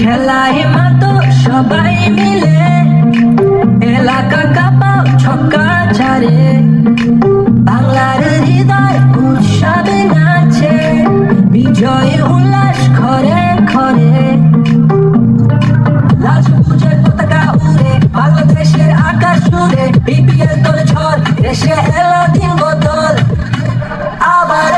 খেলায় মাতো সবাই মিলে, এলাকা কাপাও, ছক্কা ছাড়ে। বাংলার হৃদয় উৎসবে নাচে, বিজয় উল্লাস খরে খরে রাজপুজের পতাকা উড়ে, বাংলাদেশের আকাশ উড়ে বিপিএল তোর ঝড় দেশে এলো দিন আবার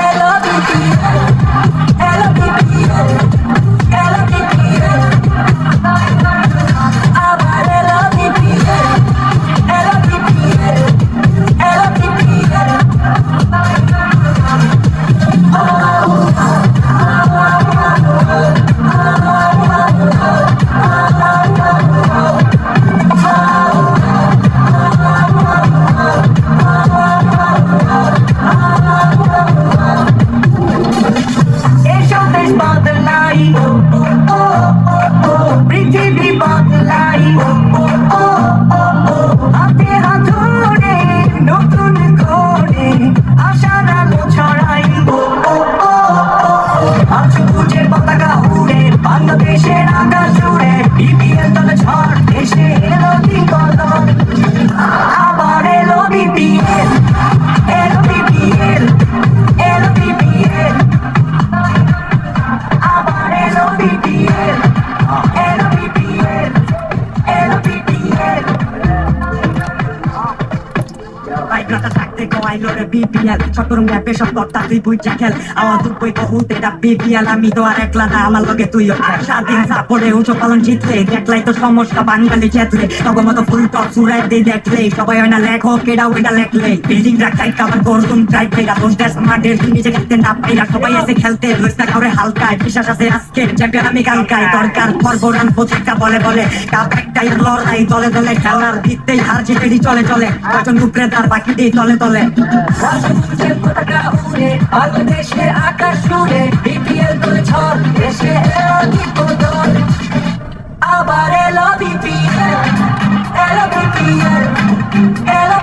এলো বিপিএল এলো বিপিএল এলো বিপিএল বাইকটা রে বিপিএল চট্টগ্রাম ম্যাপে সব কর্তা তুই বুঝা খেল। আমার দুধ বই বহুত, এটা বিপিএল আমি তো আর একলা না, আমার লগে তুইও স্বাধীন সাপোর্টে উঁচু পালন জিতলে দেখলাই তো সমস্যা, বাঙালি চেতলে তবে মতো ফুল টপ সুরাই দিয়ে দেখলে, সবাই হয় না লেখক এটা ওইটা লেখলে। বিল্ডিং রাখাই কাবার গরদুম টাইপ পেরা দোষ দেশ মাঠের নিচে খেলতে না পাইরা, সবাই এসে খেলতে, লইসা কাউরে হালকায়, বিশ্বাস আছে আজকে চ্যাম্পিয়ন আমি কালকায়। দরকার পর্বরান প্রত্যেকটা বলে বলে কাপ একটাই লড়াই, দলে দলে খেলার ভিত্তেই হার জিতেরই চলে চলে। কজন উপরে তার বাকি দিয়ে তলে বলে। বাংলাদেশের আকাশ জুড়ে বিপিএল দলে ঝড়, দেশে এলো দল। আবার এলো বিপিএল এলো বিপিএল, এলো